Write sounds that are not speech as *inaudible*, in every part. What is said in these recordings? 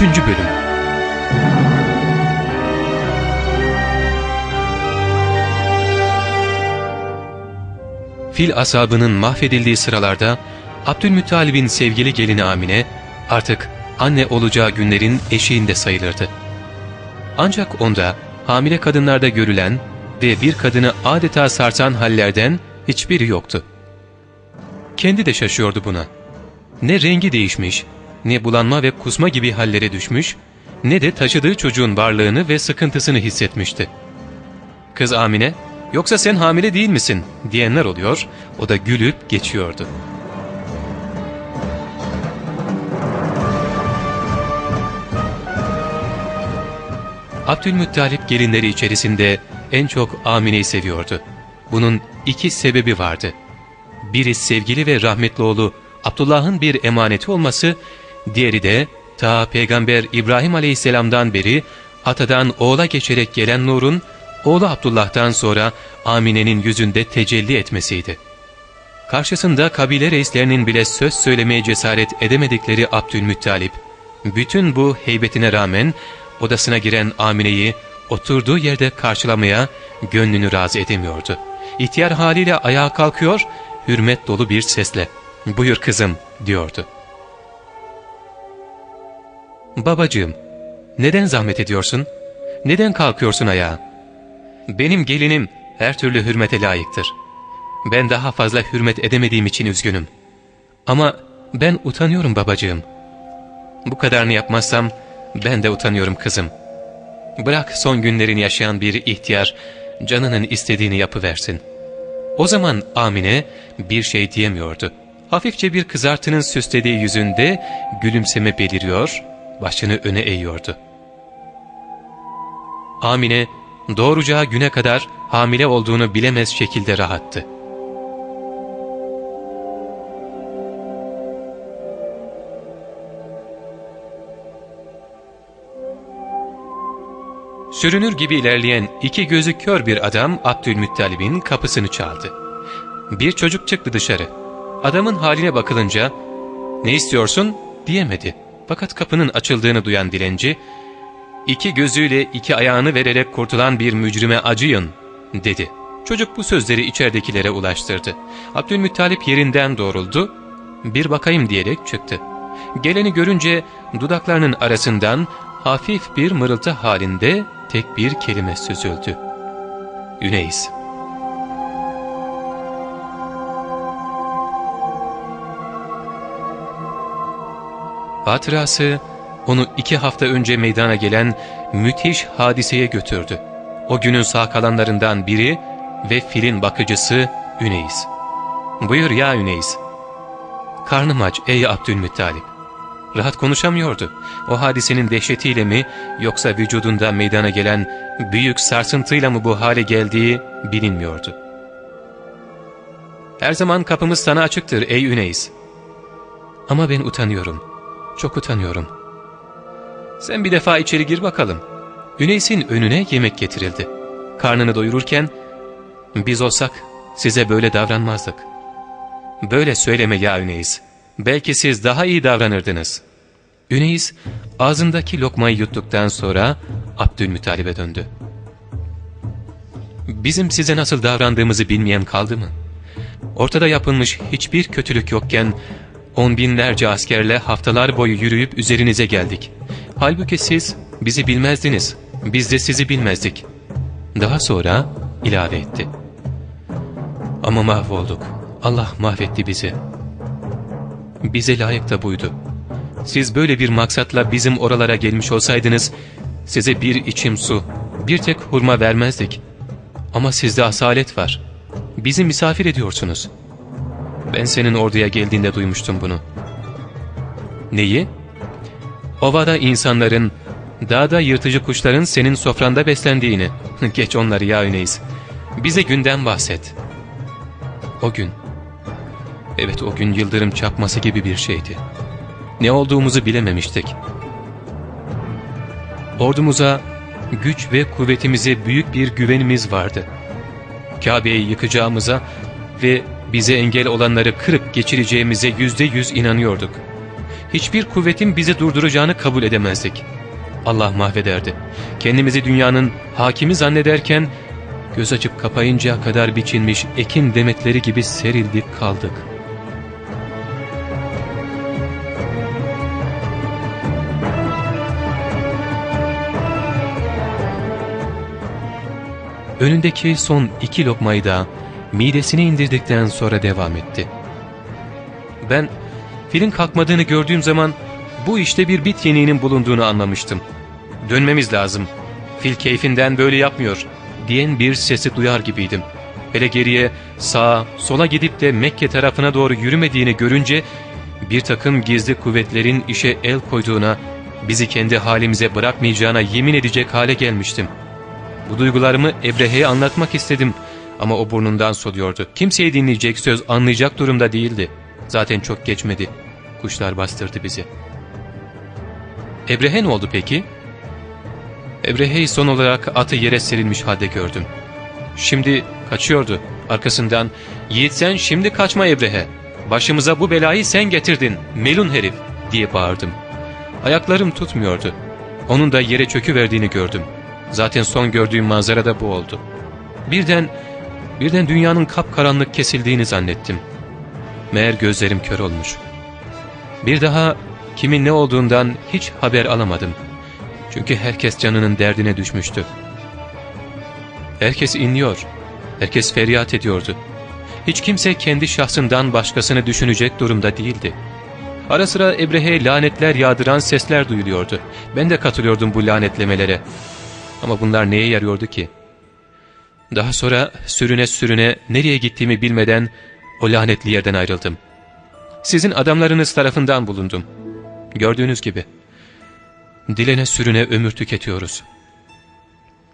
3. Bölüm Fil asabının mahvedildiği sıralarda Abdülmuttalib'in sevgili gelini Amine artık anne olacağı günlerin eşiğinde sayılırdı. Ancak onda hamile kadınlarda görülen ve bir kadını adeta sarsan hallerden hiçbiri yoktu. Kendi de şaşıyordu buna. Ne rengi değişmiş, ne bulanma ve kusma gibi hallere düşmüş, ne de taşıdığı çocuğun varlığını ve sıkıntısını hissetmişti. Kız Amine, yoksa sen hamile değil misin diyenler oluyor, o da gülüp geçiyordu. Abdülmuttalip gelinleri içerisinde en çok Amine'yi seviyordu. Bunun iki sebebi vardı. Biri sevgili ve rahmetli oğlu Abdullah'ın bir emaneti olması, diğeri de ta Peygamber İbrahim Aleyhisselam'dan beri atadan oğula geçerek gelen nurun oğlu Abdullah'tan sonra Amine'nin yüzünde tecelli etmesiydi. Karşısında kabile reislerinin bile söz söylemeye cesaret edemedikleri Abdülmuttalip, bütün bu heybetine rağmen odasına giren Amine'yi oturduğu yerde karşılamaya gönlünü razı edemiyordu. İhtiyar haliyle ayağa kalkıyor, hürmet dolu bir sesle ''Buyur kızım'' diyordu. ''Babacığım, neden zahmet ediyorsun? Neden kalkıyorsun ayağa? Benim gelinim her türlü hürmete layıktır. Ben daha fazla hürmet edemediğim için üzgünüm. Ama ben utanıyorum babacığım. Bu kadarını yapmazsam ben de utanıyorum kızım. Bırak son günlerini yaşayan bir ihtiyar canının istediğini yapıversin. O zaman Amine bir şey diyemiyordu. Hafifçe bir kızartının süslediği yüzünde gülümseme beliriyor, başını öne eğiyordu. Amine doğuracağı güne kadar hamile olduğunu bilemez şekilde rahattı. Sürünür gibi ilerleyen iki gözü kör bir adam Abdülmuttalib'in kapısını çaldı. Bir çocuk çıktı dışarı. Adamın haline bakılınca ''Ne istiyorsun?'' diyemedi. Fakat kapının açıldığını duyan dilenci ''İki gözüyle iki ayağını vererek kurtulan bir mücrime acıyın.'' dedi. Çocuk bu sözleri içeridekilere ulaştırdı. Abdülmuttalip yerinden doğruldu, bir bakayım diyerek çıktı. Geleni görünce dudaklarının arasından hafif bir mırıltı halinde tek bir kelime süzüldü. Üneyiz. Hatırası onu iki hafta önce meydana gelen müthiş hadiseye götürdü. O günün sağ kalanlarından biri ve filin bakıcısı Üneyiz. ''Buyur ya Üneyiz.'' ''Karnım aç ey Abdülmuttalip.'' Rahat konuşamıyordu. O hadisenin dehşetiyle mi yoksa vücudunda meydana gelen büyük sarsıntıyla mı bu hale geldiği bilinmiyordu. ''Her zaman kapımız sana açıktır ey Üneyiz.'' ''Ama ben utanıyorum. Çok utanıyorum.'' ''Sen bir defa içeri gir bakalım.'' Üneys'in önüne yemek getirildi. Karnını doyururken ''Biz olsak size böyle davranmazdık.'' ''Böyle söyleme ya Üneyiz.'' Belki siz daha iyi davranırdınız. Üneyiz ağzındaki lokmayı yuttuktan sonra Abdülmütalib'e döndü. Bizim size nasıl davrandığımızı bilmeyen kaldı mı? Ortada yapılmış hiçbir kötülük yokken on binlerce askerle haftalar boyu yürüyüp üzerinize geldik. Halbuki siz bizi bilmezdiniz, biz de sizi bilmezdik. Daha sonra ilave etti. Ama mahvolduk. Allah mahvetti bizi.'' Bize layık da buydu. Siz böyle bir maksatla bizim oralara gelmiş olsaydınız, size bir içim su, bir tek hurma vermezdik. Ama sizde asalet var. Bizi misafir ediyorsunuz. Ben senin orduya geldiğinde duymuştum bunu. Neyi? Ovada insanların, dağda yırtıcı kuşların senin sofranda beslendiğini. *laughs* Geç onları ya Üneyiz. Bize günden bahset. O gün, Evet o gün yıldırım çarpması gibi bir şeydi. Ne olduğumuzu bilememiştik. Ordumuza, güç ve kuvvetimize büyük bir güvenimiz vardı. Kabe'yi yıkacağımıza ve bize engel olanları kırıp geçireceğimize yüzde yüz inanıyorduk. hiçbir kuvvetin bizi durduracağını kabul edemezdik. Allah mahvederdi. Kendimizi dünyanın hakimi zannederken göz açıp kapayıncaya kadar biçilmiş ekin demetleri gibi serildik kaldık. Önündeki son iki lokmayı da midesine indirdikten sonra devam etti. Ben filin kalkmadığını gördüğüm zaman bu işte bir bit yeniğinin bulunduğunu anlamıştım. Dönmemiz lazım. Fil keyfinden böyle yapmıyor diyen bir sesi duyar gibiydim. Hele geriye sağa sola gidip de Mekke tarafına doğru yürümediğini görünce bir takım gizli kuvvetlerin işe el koyduğuna, bizi kendi halimize bırakmayacağına yemin edecek hale gelmiştim. Bu duygularımı Ebrehe'ye anlatmak istedim ama o burnundan soluyordu. Kimseyi dinleyecek söz anlayacak durumda değildi. Zaten çok geçmedi. Kuşlar bastırdı bizi. Ebrehe ne oldu peki? Ebrehe'yi son olarak atı yere serilmiş halde gördüm. Şimdi kaçıyordu. Arkasından ''Yiğit sen şimdi kaçma Ebrehe. Başımıza bu belayı sen getirdin, melun herif.'' diye bağırdım. Ayaklarım tutmuyordu. Onun da yere çöküverdiğini gördüm. Zaten son gördüğüm manzara da bu oldu. Birden, birden dünyanın kapkaranlık kesildiğini zannettim. Meğer gözlerim kör olmuş. Bir daha kimin ne olduğundan hiç haber alamadım. Çünkü herkes canının derdine düşmüştü. Herkes inliyor, herkes feryat ediyordu. Hiç kimse kendi şahsından başkasını düşünecek durumda değildi. Ara sıra Ebrehe'ye lanetler yağdıran sesler duyuluyordu. Ben de katılıyordum bu lanetlemelere. Ama bunlar neye yarıyordu ki? Daha sonra sürüne sürüne nereye gittiğimi bilmeden o lanetli yerden ayrıldım. Sizin adamlarınız tarafından bulundum. Gördüğünüz gibi. Dilene sürüne ömür tüketiyoruz.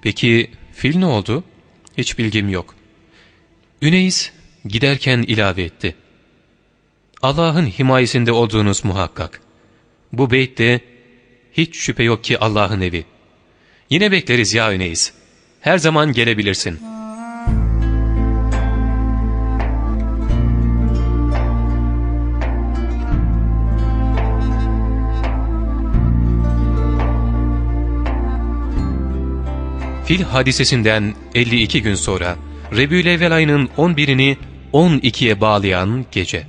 Peki fil ne oldu? Hiç bilgim yok. Üneyiz giderken ilave etti. Allah'ın himayesinde olduğunuz muhakkak. Bu beytte hiç şüphe yok ki Allah'ın evi. Yine bekleriz ya Üneyiz. Her zaman gelebilirsin. Fil hadisesinden 52 gün sonra Rebülevvel ayının 11'ini 12'ye bağlayan gece.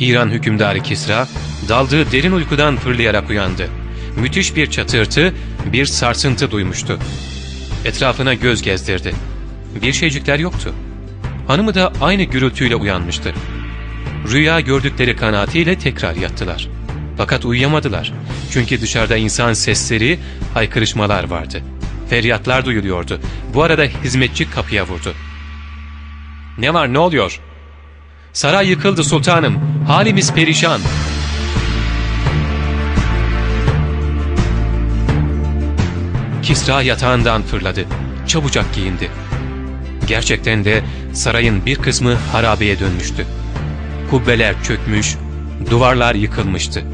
İran hükümdarı Kisra daldığı derin uykudan fırlayarak uyandı. Müthiş bir çatırtı, bir sarsıntı duymuştu. Etrafına göz gezdirdi. Bir şeycikler yoktu. Hanımı da aynı gürültüyle uyanmıştı. Rüya gördükleri kanaatiyle tekrar yattılar. Fakat uyuyamadılar. Çünkü dışarıda insan sesleri, haykırışmalar vardı. Feryatlar duyuluyordu. Bu arada hizmetçi kapıya vurdu. ''Ne var ne oluyor?'' ''Saray yıkıldı sultanım. Halimiz perişan.'' Kisra yatağından fırladı. Çabucak giyindi. Gerçekten de sarayın bir kısmı harabeye dönmüştü. Kubbeler çökmüş, duvarlar yıkılmıştı.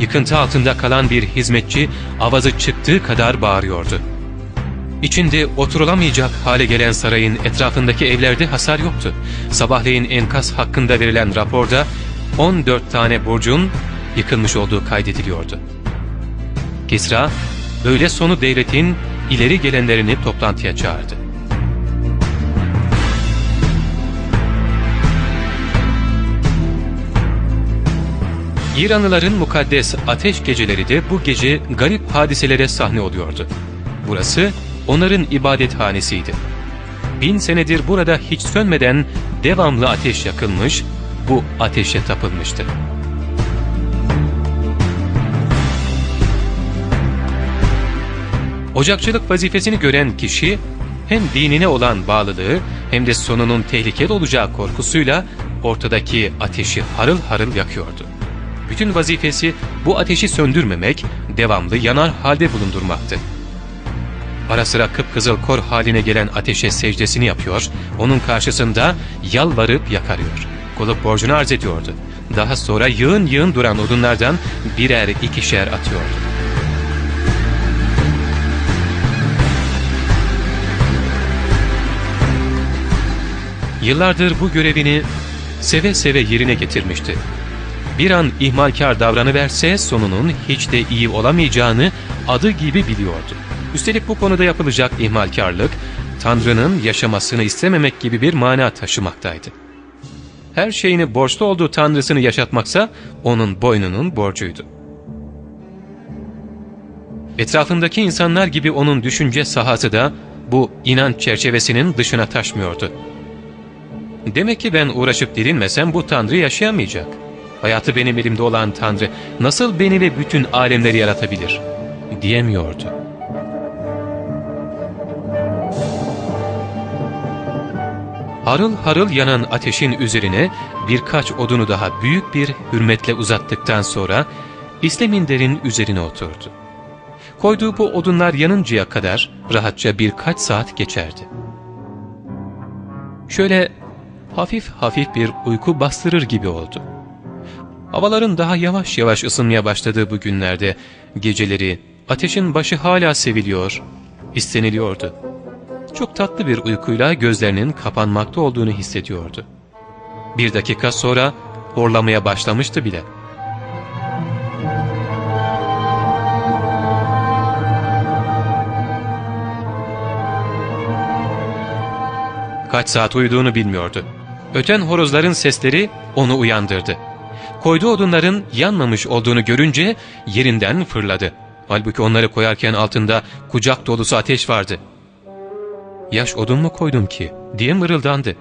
Yıkıntı altında kalan bir hizmetçi avazı çıktığı kadar bağırıyordu. İçinde oturulamayacak hale gelen sarayın etrafındaki evlerde hasar yoktu. Sabahleyin enkaz hakkında verilen raporda 14 tane burcun yıkılmış olduğu kaydediliyordu. Kisra, öğle sonu devletin ileri gelenlerini toplantıya çağırdı. İranlıların mukaddes ateş geceleri de bu gece garip hadiselere sahne oluyordu. Burası onların ibadethanesiydi. Bin senedir burada hiç sönmeden devamlı ateş yakılmış, bu ateşe tapılmıştı. Ocakçılık vazifesini gören kişi hem dinine olan bağlılığı hem de sonunun tehlikeli olacağı korkusuyla ortadaki ateşi harıl harıl yakıyordu. Bütün vazifesi bu ateşi söndürmemek, devamlı yanar halde bulundurmaktı. Ara sıra kıpkızıl kor haline gelen ateşe secdesini yapıyor, onun karşısında yalvarıp yakarıyor. Kulup borcunu arz ediyordu. Daha sonra yığın yığın duran odunlardan birer ikişer atıyordu. Yıllardır bu görevini seve seve yerine getirmişti. bir an ihmalkar davranıverse sonunun hiç de iyi olamayacağını adı gibi biliyordu. Üstelik bu konuda yapılacak ihmalkarlık, Tanrı'nın yaşamasını istememek gibi bir mana taşımaktaydı. Her şeyini borçlu olduğu Tanrısını yaşatmaksa onun boynunun borcuydu. Etrafındaki insanlar gibi onun düşünce sahası da bu inanç çerçevesinin dışına taşmıyordu. Demek ki ben uğraşıp dirilmesem bu Tanrı yaşayamayacak. Hayatı benim elimde olan Tanrı nasıl beni ve bütün alemleri yaratabilir? Diyemiyordu. Harıl harıl yanan ateşin üzerine birkaç odunu daha büyük bir hürmetle uzattıktan sonra İsleminder'in üzerine oturdu. Koyduğu bu odunlar yanıncaya kadar rahatça birkaç saat geçerdi. Şöyle hafif hafif bir uyku bastırır gibi oldu. Havaların daha yavaş yavaş ısınmaya başladığı bu günlerde geceleri ateşin başı hala seviliyor, isteniliyordu. Çok tatlı bir uykuyla gözlerinin kapanmakta olduğunu hissediyordu. Bir dakika sonra horlamaya başlamıştı bile. Kaç saat uyuduğunu bilmiyordu. Öten horozların sesleri onu uyandırdı. Koyduğu odunların yanmamış olduğunu görünce yerinden fırladı. Halbuki onları koyarken altında kucak dolusu ateş vardı. ''Yaş odun mu koydum ki?'' diye mırıldandı.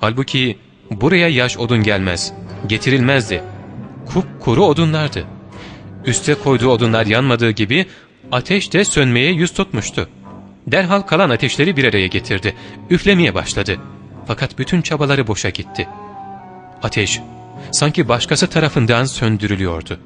Halbuki buraya yaş odun gelmez, getirilmezdi. Kupkuru odunlardı. Üste koyduğu odunlar yanmadığı gibi ateş de sönmeye yüz tutmuştu. Derhal kalan ateşleri bir araya getirdi. Üflemeye başladı. Fakat bütün çabaları boşa gitti. Ateş sanki başkası tarafından söndürülüyordu.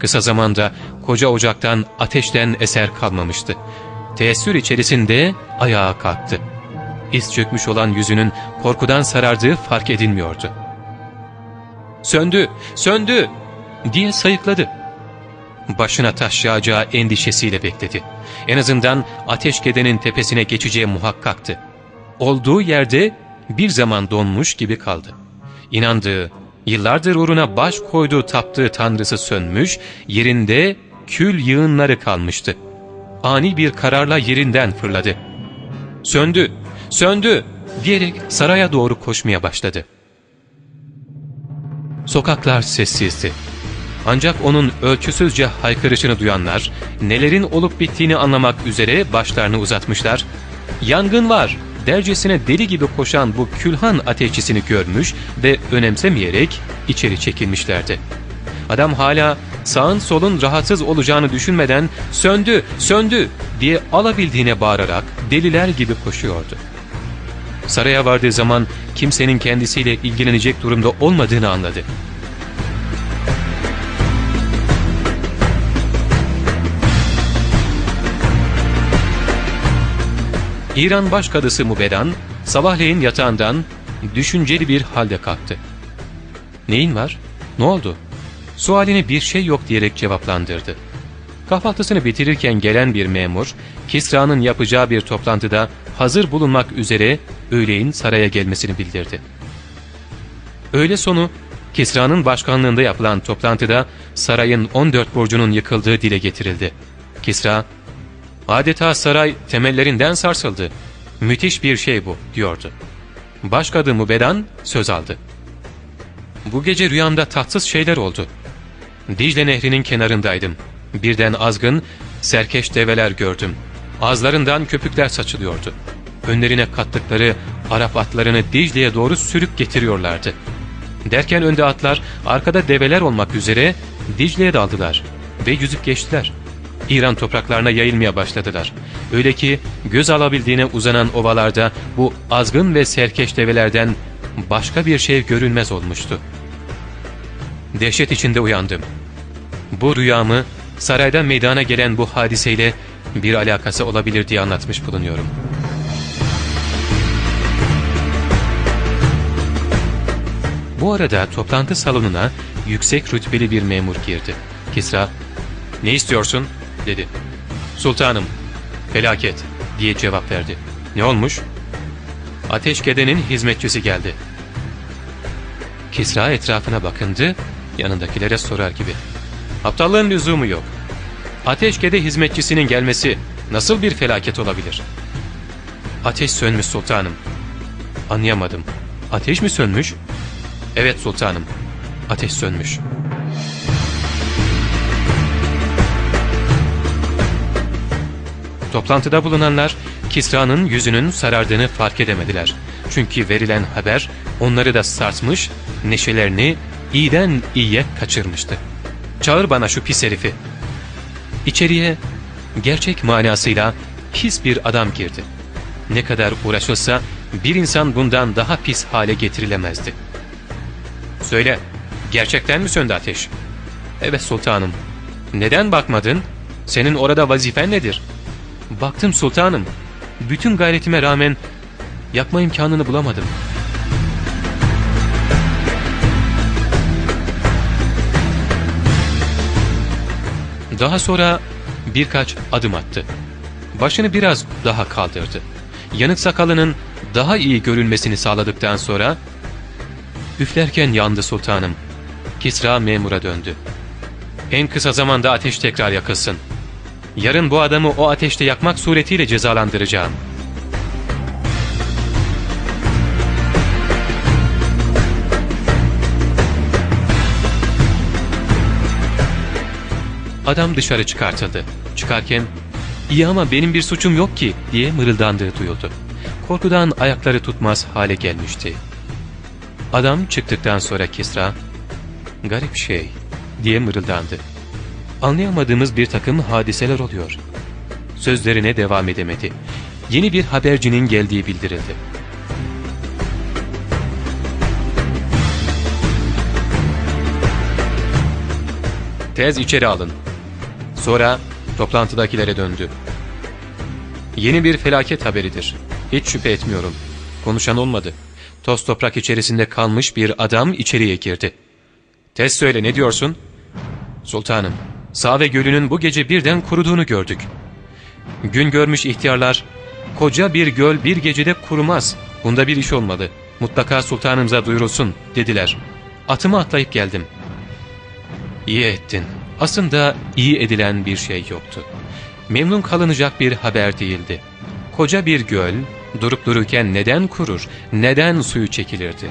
Kısa zamanda koca ocaktan ateşten eser kalmamıştı. Teessür içerisinde ayağa kalktı. İz çökmüş olan yüzünün korkudan sarardığı fark edilmiyordu. ''Söndü, söndü!'' diye sayıkladı. Başına taş yağacağı endişesiyle bekledi. En azından ateş kedenin tepesine geçeceği muhakkaktı. Olduğu yerde bir zaman donmuş gibi kaldı. İnandığı, yıllardır uğruna baş koyduğu taptığı tanrısı sönmüş, yerinde kül yığınları kalmıştı. Ani bir kararla yerinden fırladı. ''Söndü, söndü!'' diyerek saraya doğru koşmaya başladı. Sokaklar sessizdi. Ancak onun ölçüsüzce haykırışını duyanlar, nelerin olup bittiğini anlamak üzere başlarını uzatmışlar. ''Yangın var!'' dercesine deli gibi koşan bu külhan ateşçisini görmüş ve önemsemeyerek içeri çekilmişlerdi. Adam hala sağın solun rahatsız olacağını düşünmeden ''Söndü, söndü!'' diye alabildiğine bağırarak deliler gibi koşuyordu. Saraya vardığı zaman kimsenin kendisiyle ilgilenecek durumda olmadığını anladı. İran başkadısı Mubedan sabahleyin yatağından düşünceli bir halde kalktı. ''Neyin var? Ne oldu?'' Sualine bir şey yok diyerek cevaplandırdı. Kahvaltısını bitirirken gelen bir memur, Kisra'nın yapacağı bir toplantıda hazır bulunmak üzere öğleyin saraya gelmesini bildirdi. Öğle sonu Kisra'nın başkanlığında yapılan toplantıda sarayın 14 burcunun yıkıldığı dile getirildi. Kisra, adeta saray temellerinden sarsıldı. Müthiş bir şey bu diyordu. Başkadı Mubedan söz aldı. Bu gece rüyamda tatsız şeyler oldu. Dicle nehrinin kenarındaydım. Birden azgın, serkeş develer gördüm. Ağızlarından köpükler saçılıyordu. Önlerine kattıkları Arap atlarını Dicle'ye doğru sürüp getiriyorlardı. Derken önde atlar, arkada develer olmak üzere Dicle'ye daldılar ve yüzüp geçtiler. İran topraklarına yayılmaya başladılar. Öyle ki göz alabildiğine uzanan ovalarda bu azgın ve serkeş develerden başka bir şey görünmez olmuştu. Dehşet içinde uyandım. Bu rüyamı saraydan meydana gelen bu hadiseyle bir alakası olabilir diye anlatmış bulunuyorum. Bu arada toplantı salonuna yüksek rütbeli bir memur girdi. Kisra, ''Ne istiyorsun?'' Dedi. ''Sultanım, felaket. diye cevap verdi. Ne olmuş? Ateşkede'nin hizmetçisi geldi. Kisra etrafına bakındı, yanındakilere sorar gibi. Aptallığın lüzumu yok. Ateşkede hizmetçisinin gelmesi nasıl bir felaket olabilir? Ateş sönmüş sultanım. Anlayamadım. Ateş mi sönmüş? Evet sultanım. Ateş sönmüş. Toplantıda bulunanlar Kisra'nın yüzünün sarardığını fark edemediler. Çünkü verilen haber onları da sarsmış, neşelerini iyiden iyiye kaçırmıştı. Çağır bana şu pis herifi. İçeriye gerçek manasıyla pis bir adam girdi. Ne kadar uğraşılsa bir insan bundan daha pis hale getirilemezdi. Söyle, gerçekten mi söndü ateş? Evet sultanım. Neden bakmadın? Senin orada vazifen nedir? Baktım sultanım. Bütün gayretime rağmen yakma imkanını bulamadım. Daha sonra birkaç adım attı. Başını biraz daha kaldırdı. Yanık sakalının daha iyi görülmesini sağladıktan sonra üflerken yandı sultanım. Kisra memura döndü. En kısa zamanda ateş tekrar yakılsın. Yarın bu adamı o ateşte yakmak suretiyle cezalandıracağım. Adam dışarı çıkartıldı. Çıkarken iyi ama benim bir suçum yok ki diye mırıldandığı duyuldu. Korkudan ayakları tutmaz hale gelmişti. Adam çıktıktan sonra Kisra garip şey diye mırıldandı. Anlayamadığımız bir takım hadiseler oluyor. Sözlerine devam edemedi. Yeni bir habercinin geldiği bildirildi. Tez içeri alın. Sonra toplantıdakilere döndü. Yeni bir felaket haberidir. Hiç şüphe etmiyorum. Konuşan olmadı. Toz toprak içerisinde kalmış bir adam içeriye girdi. Tez söyle ne diyorsun? Sultanım, Save Gölü'nün bu gece birden kuruduğunu gördük. Gün görmüş ihtiyarlar, koca bir göl bir gecede kurumaz. Bunda bir iş olmalı. Mutlaka sultanımıza duyurulsun dediler. Atımı atlayıp geldim. İyi ettin. Aslında iyi edilen bir şey yoktu. Memnun kalınacak bir haber değildi. Koca bir göl durup dururken neden kurur, neden suyu çekilirdi?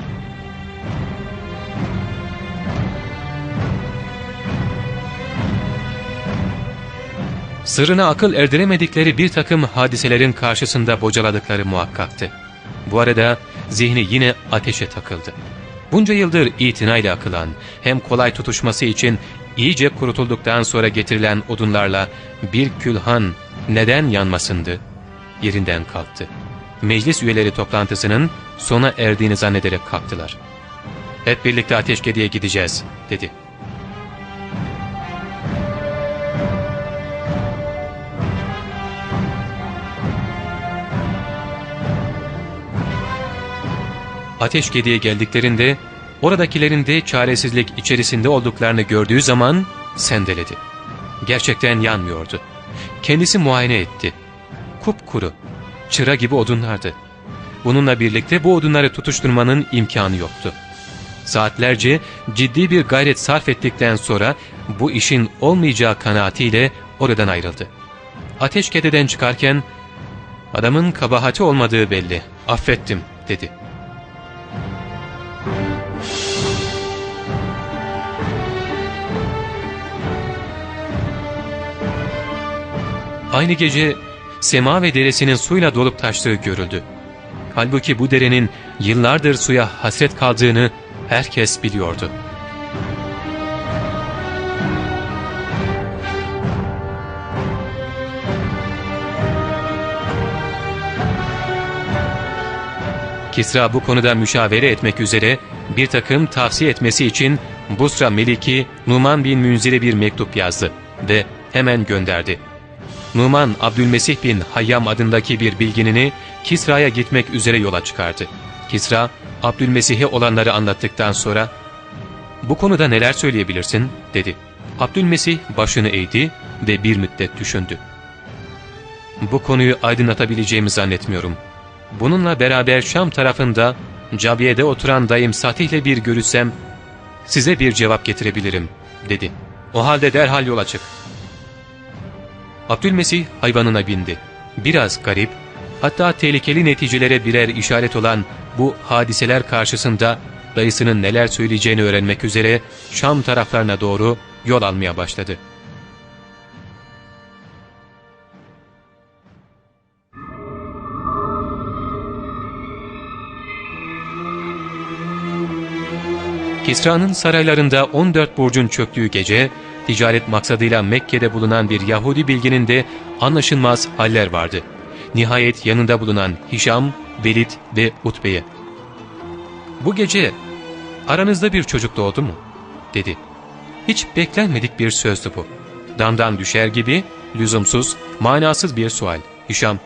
Sırrına akıl erdiremedikleri bir takım hadiselerin karşısında bocaladıkları muhakkaktı. Bu arada zihni yine ateşe takıldı. Bunca yıldır itinayla akılan, hem kolay tutuşması için iyice kurutulduktan sonra getirilen odunlarla bir külhan neden yanmasındı? Yerinden kalktı. Meclis üyeleri toplantısının sona erdiğini zannederek kalktılar. ''Hep birlikte Ateşkedi'ye gideceğiz.'' dedi. Ateşkedi'ye geldiklerinde oradakilerin de çaresizlik içerisinde olduklarını gördüğü zaman sendeledi. Gerçekten yanmıyordu. Kendisi muayene etti. Kupkuru, çıra gibi odunlardı. Bununla birlikte bu odunları tutuşturmanın imkanı yoktu. Saatlerce ciddi bir gayret sarf ettikten sonra bu işin olmayacağı kanaatiyle oradan ayrıldı. Ateşkede'den çıkarken adamın kabahati olmadığı belli, affettim dedi. Aynı gece sema ve deresinin suyla dolup taştığı görüldü. Halbuki bu derenin yıllardır suya hasret kaldığını herkes biliyordu. Kisra bu konuda müşavere etmek üzere bir takım tavsiye etmesi için Busra Meliki Numan bin Münzir'e bir mektup yazdı ve hemen gönderdi. Numan Abdülmesih bin Hayyam adındaki bir bilginini Kisra'ya gitmek üzere yola çıkardı. Kisra Abdülmesih'e olanları anlattıktan sonra ''Bu konuda neler söyleyebilirsin?'' dedi. Abdülmesih başını eğdi ve bir müddet düşündü. bu konuyu aydınlatabileceğimi zannetmiyorum. Bununla beraber Şam tarafında Cabiye'de oturan dayım Satih'le bir görüşsem size bir cevap getirebilirim dedi. O halde derhal yola çık. Abdülmesih hayvanına bindi. Biraz garip, hatta tehlikeli neticelere birer işaret olan bu hadiseler karşısında dayısının neler söyleyeceğini öğrenmek üzere Şam taraflarına doğru yol almaya başladı. Kisra'nın saraylarında 14 burcun çöktüğü gece, ticaret maksadıyla Mekke'de bulunan bir Yahudi bilginin de anlaşılmaz haller vardı. Nihayet yanında bulunan Hişam, Velid ve Utbe'ye. ''Bu gece aranızda bir çocuk doğdu mu?'' dedi. Hiç beklenmedik bir sözdü bu. Damdan düşer gibi, lüzumsuz, manasız bir sual. Hişam,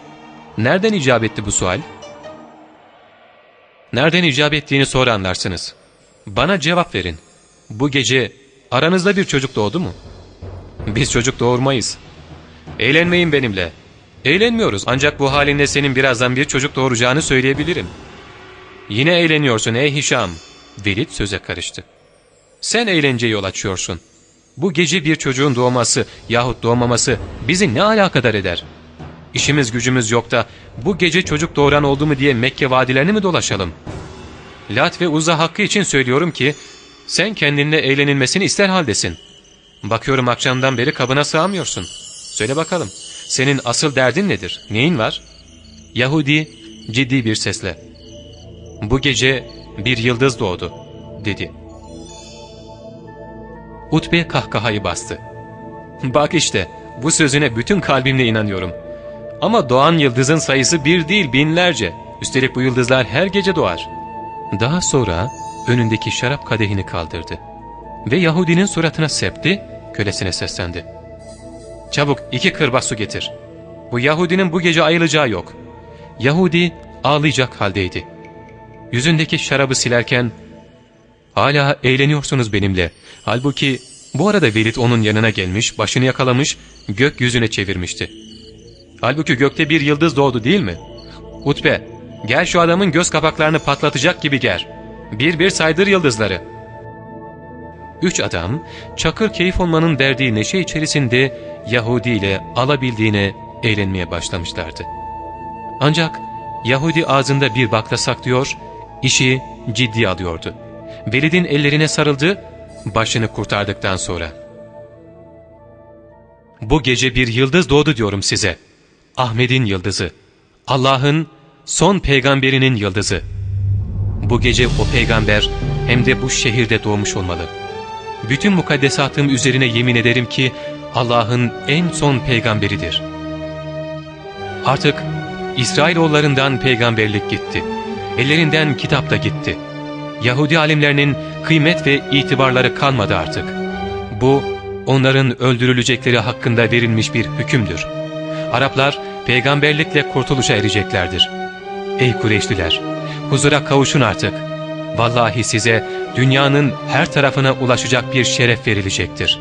''Nereden icap etti bu sual?'' ''Nereden icap ettiğini sonra anlarsınız.'' Bana cevap verin. Bu gece aranızda bir çocuk doğdu mu? Biz çocuk doğurmayız. Eğlenmeyin benimle. Eğlenmiyoruz ancak bu halinle senin birazdan bir çocuk doğuracağını söyleyebilirim. Yine eğleniyorsun ey Hişam. Velid söze karıştı. Sen eğlenceye yol açıyorsun. Bu gece bir çocuğun doğması yahut doğmaması bizi ne alakadar eder? İşimiz gücümüz yok da bu gece çocuk doğuran oldu mu diye Mekke vadilerini mi dolaşalım?'' Lat ve Uzza hakkı için söylüyorum ki sen kendinle eğlenilmesini ister haldesin. Bakıyorum akşamdan beri kabına sığamıyorsun. Söyle bakalım senin asıl derdin nedir? Neyin var? Yahudi ciddi bir sesle. Bu gece bir yıldız doğdu dedi. Utbe kahkahayı bastı. Bak işte bu sözüne bütün kalbimle inanıyorum. Ama doğan yıldızın sayısı bir değil binlerce. Üstelik bu yıldızlar her gece doğar.'' Daha sonra önündeki şarap kadehini kaldırdı ve Yahudinin suratına septi, kölesine seslendi. ''Çabuk iki kırbaç su getir. Bu Yahudinin bu gece ayılacağı yok.'' Yahudi ağlayacak haldeydi. Yüzündeki şarabı silerken ''Hala eğleniyorsunuz benimle. Halbuki bu arada Velid onun yanına gelmiş, başını yakalamış, gökyüzüne çevirmişti. Halbuki gökte bir yıldız doğdu değil mi? Utbe, Gel şu adamın göz kapaklarını patlatacak gibi gel. Bir bir saydır yıldızları. Üç adam çakır keyif olmanın verdiği neşe içerisinde Yahudi ile alabildiğine eğlenmeye başlamışlardı. Ancak Yahudi ağzında bir bakla saklıyor, işi ciddi alıyordu. Velid'in ellerine sarıldı, başını kurtardıktan sonra. Bu gece bir yıldız doğdu diyorum size. Ahmet'in yıldızı. Allah'ın son peygamberinin yıldızı. Bu gece o peygamber hem de bu şehirde doğmuş olmalı. Bütün mukaddesatım üzerine yemin ederim ki Allah'ın en son peygamberidir. Artık İsrailoğullarından peygamberlik gitti. Ellerinden kitap da gitti. Yahudi alimlerinin kıymet ve itibarları kalmadı artık. Bu onların öldürülecekleri hakkında verilmiş bir hükümdür. Araplar peygamberlikle kurtuluşa ereceklerdir.'' Ey Kureyşliler! Huzura kavuşun artık. Vallahi size dünyanın her tarafına ulaşacak bir şeref verilecektir.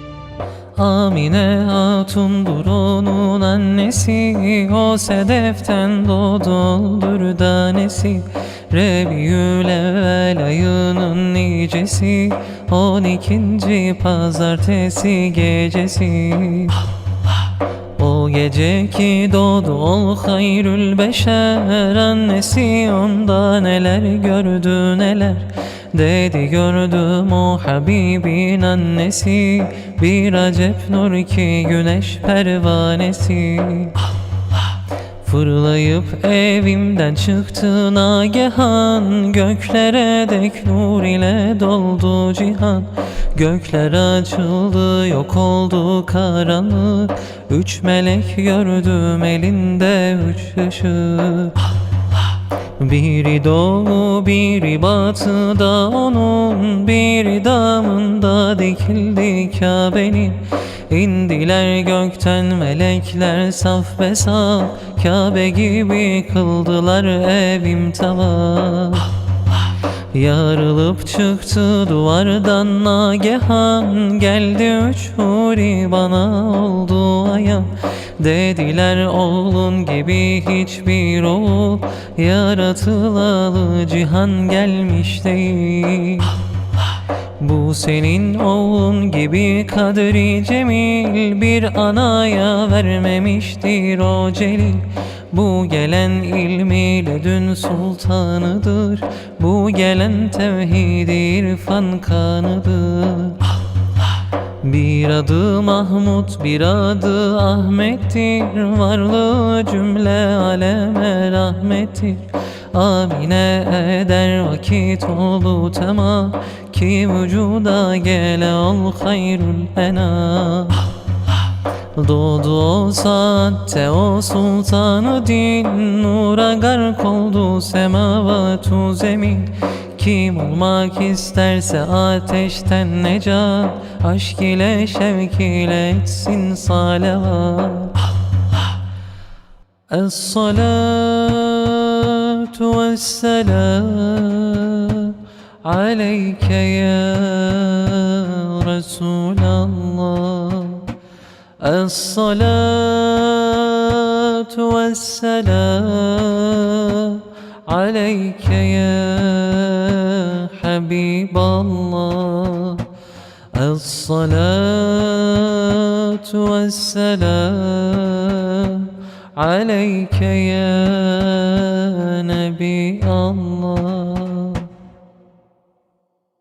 Amine Hatun'dur onun annesi O sedeften doğdudur danesi Rebiyül evvel ayının nicesi On ikinci pazartesi gecesi o gece doğdu ol hayrül beşer. Annesi onda neler gördü neler Dedi gördüm o Habibin annesi? Bir acep nur ki güneş pervanesi. Fırlayıp evimden çıktı nagehan Göklere dek nur ile doldu cihan Gökler açıldı yok oldu karanlık. Üç melek gördüm elinde üç ışık. Biri doğu biri batıda onun Biri damında dikildi Kabe'nin. İndiler gökten melekler saf ve saf. Kabe gibi kıldılar evim tavaf Yarılıp çıktı duvardan nagehan Geldi üç huri bana oldu ayan Dediler oğlun gibi hiçbir oğul Yaratılalı cihan gelmiş değil. Bu senin oğlun gibi kadri cemil Bir anaya vermemiştir o celil Bu gelen ilmiyle dün sultanıdır. Bu gelen tevhid irfan kanıdır. Bir adı Mahmud, bir adı Ahmet'tir. Varlığı cümle aleme rahmettir. Amine eder vakit oldu tamam Ki vücuda gele ol hayrul enam Doğdu saatte o sultanı din Nura gark oldu semavatu zemin. Kim olmak isterse ateşten necat Aşk ile şevk ile etsin salavat. Allah! Es-salatu vesselam Aleyke ya Resulallah. الصلاة والسلام عليك يا حبيب الله. الصلاة والسلام عليك يا نبي الله.